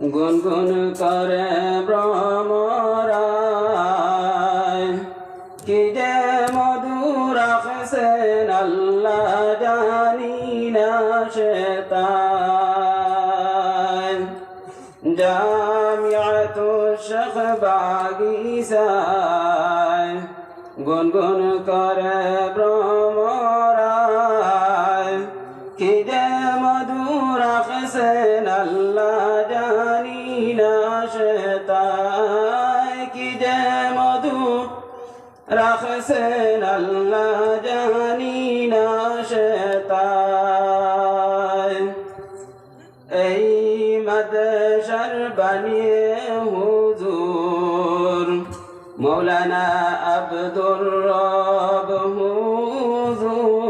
গুনগুন করে ভ্রমরায়। কি যে মধু রাখছেন আল্লাহ জানি না সে জামিয়াতু শেখ গুনগুন করে না সে কি যে মধু রাখছেন আল্লাহ জানি না তাই। এই মাদশার বানিয়ে হুজুর, মৌলানা আব্দুর রব হুজুর।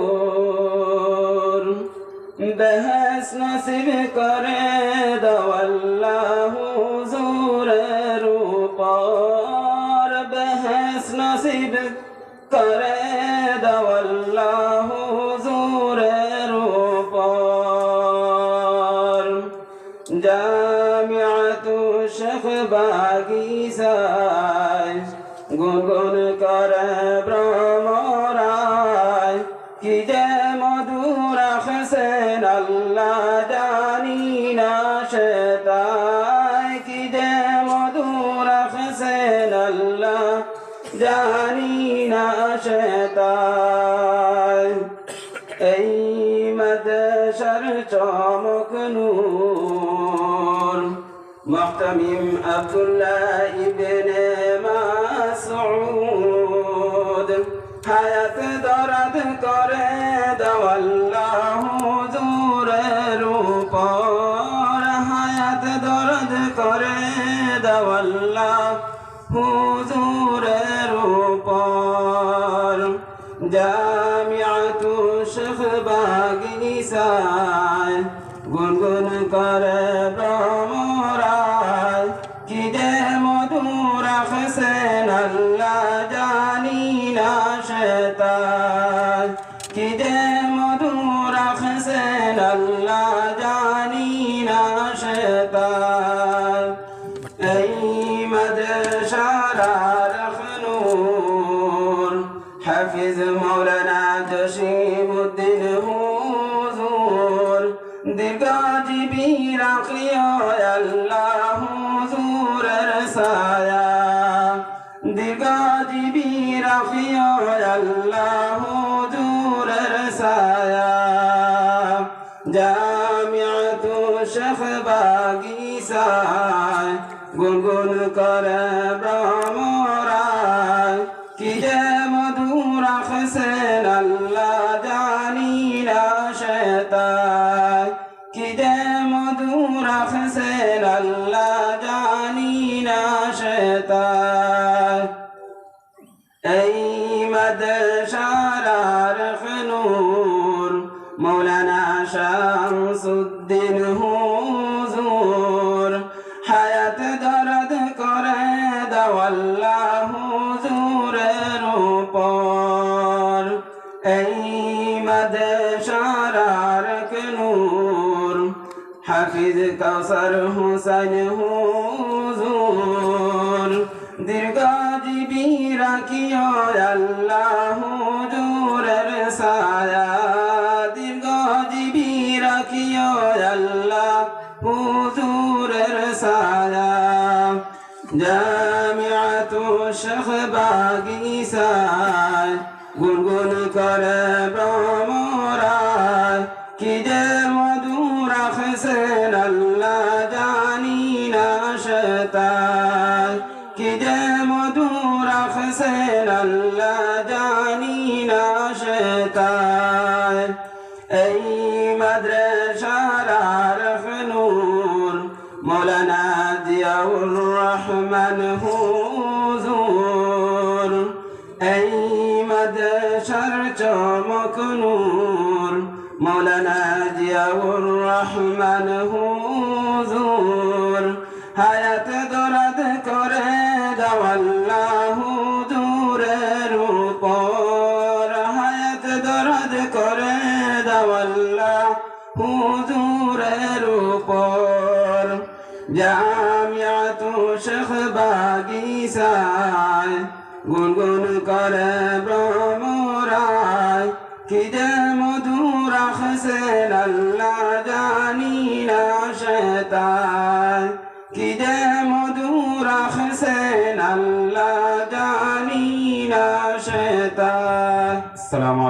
বেহেস নসিব করে দওয়াল্লাহ করে দওয়াল্লাহ হুজুরের উপর। জামিয়াতু শেখ বাগিসায় গুনগুন করে ভ্রমরায় কি যে মধু রাখছেন আল্লাহ জানি না সে তাই। কি যে মধু রাখছেন আল্লাহ জানি সে তাই এই মদশর চমক নূর। মুহতামিম আব্দুল্লাহ ইবনে মাসউদ। হায়াত দরদ করে দাওয়াল্লাহ হুজুরের উপর। হায়াত দরদ করে দাওয়াল্লাহ হুজুরের উপর। জামিয়াতু শেখ বাগিসায় গুনগুন করে ভ্রমরায় কি যে মধু রাখছেন আল্লাহ জানি না শেতান কি যে মধু রাখছেন আল্লাহ জানি না শেতান এই মাদ্রাসার হুজুর দীর্ঘজীবী রাখিও আল্লাহ হুজুরের সায়া দীর্ঘজীবী রাখিও আল্লাহ হুজুরের সায়া জামিয়াতু শেখ বাগিসায় গুনগুন করে ভ্রমরায় কি মধুর মধু রাখছেন আল্লাহ জানি না শেতায় হাফিজ কাউসার হুসাইন হুজুর দীর্ঘজীবী রাখিও আল্লাহ হুজুরের সায়া দীর্ঘজীবী রাখিও আল্লাহ হুজুরের সায়া জামিয়াতু শেখ বাগিসায় গুনগুন করে ভ্রমরায় রাখছেন আল্লাহ জানি না শেতায় কি যে মধু রাখছেন আল্লাহ জানি না শেতায় এই মাদ্রাসার রখনুর মৌলানা জিয়াউর রহমান হুজুর এই মাদ্রাসার চমক নূর করে দাওয়াল্লাহ হুজুরের উপর। জামিয়াতু শেখ বাগিসায় গুনগুন করে ভ্রমরায় কি যে মধুর হাসেন আল্লাহ জানি না শেতায় কি যে মধুর হাসেন আল্লাহ জানি না শেতায় আসসালামু